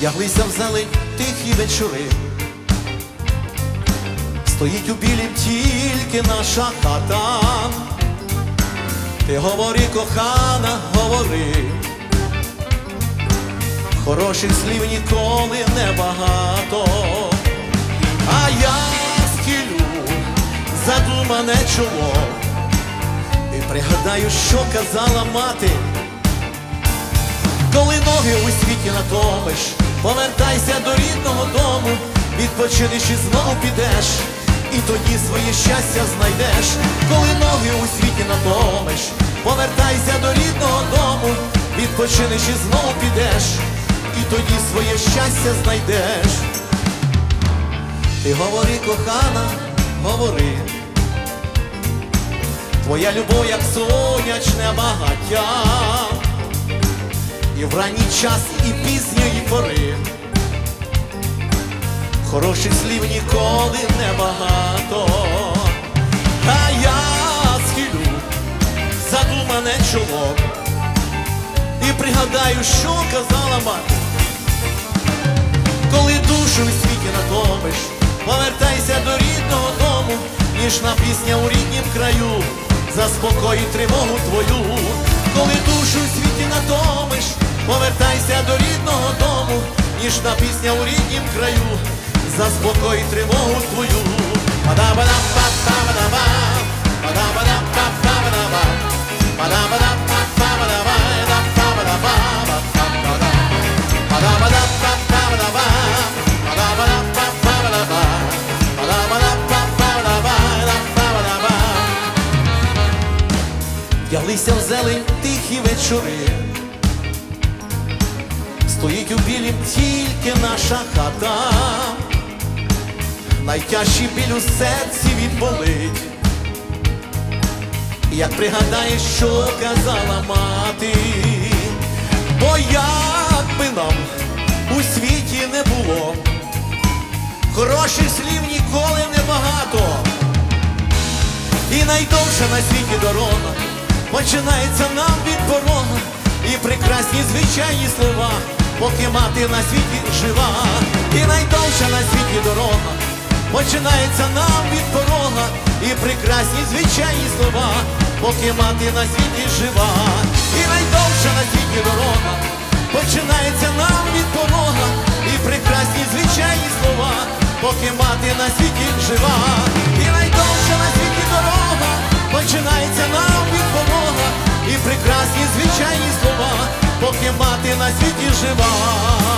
вдяглися в зелень тихі вечори. Стоїть у білім тільки наша хата. Ти говори, кохана, говори. Хороших слів ніколи не багато. А я схилю задумане чоло і пригадаю, що казала мати. Коли ноги у світі натомиш, повертайся до рідного дому, відпочинеш і знову підеш, і тоді своє щастя знайдеш. Коли ноги у світі натомиш, повертайся до рідного дому, відпочинеш і знову підеш, і тоді своє щастя знайдеш. Ти говори, кохана, говори. Твоя любов, як сонячне багаття, і в ранній час, і пізньої пори. Хороших слів ніколи не багато, а я схилю задумане чоло і пригадаю, що казала мати. Коли душу у світі натомиш, повертайся до рідного дому, ніжна пісня у ріднім краю, заспокоїть тривогу твою, коли душу у світі натомиш, повертайся до рідного дому, ніжна пісня у ріднім краю, заспокоїть тривогу твою. Па-да-ба-дам-па-па-ба-да-ба, па-да-ба-дам-па-па-ба-да-ба, па-да-ба-дам-па-па-ба-да-ба, да-па-ба-да-ба-ба-ба-ба. Па-да-ба-да-па-па-ба-да-ба, па-да-ба-да-па-па-ба-да-ба, па-да-ба-да-па-па-ба-да-ба, да-па-ба-да-ба. Вдяглися в зелень тихі вечори, стоїть у білім тільки наша хата, найтяжчий біль у серці відболить, як пригадаєш, що казала мати, бо як би нам у світі не було, хороших слів ніколи не багато. І найдовша на світі дорога починається нам від порога, і прекрасні звичайні слова, поки мати на світі жива, і найдовша на світі дорога починається нам від порога, і прекрасні звичайні слова, поки мати на світі жива, і найдовша на світі дорога починається нам від порога, і прекрасні звичайні слова, поки мати на світі жива, і найдовша на світі дорога починається нам від порога, і прекрасні звичайні слова, поки мати на світі жива.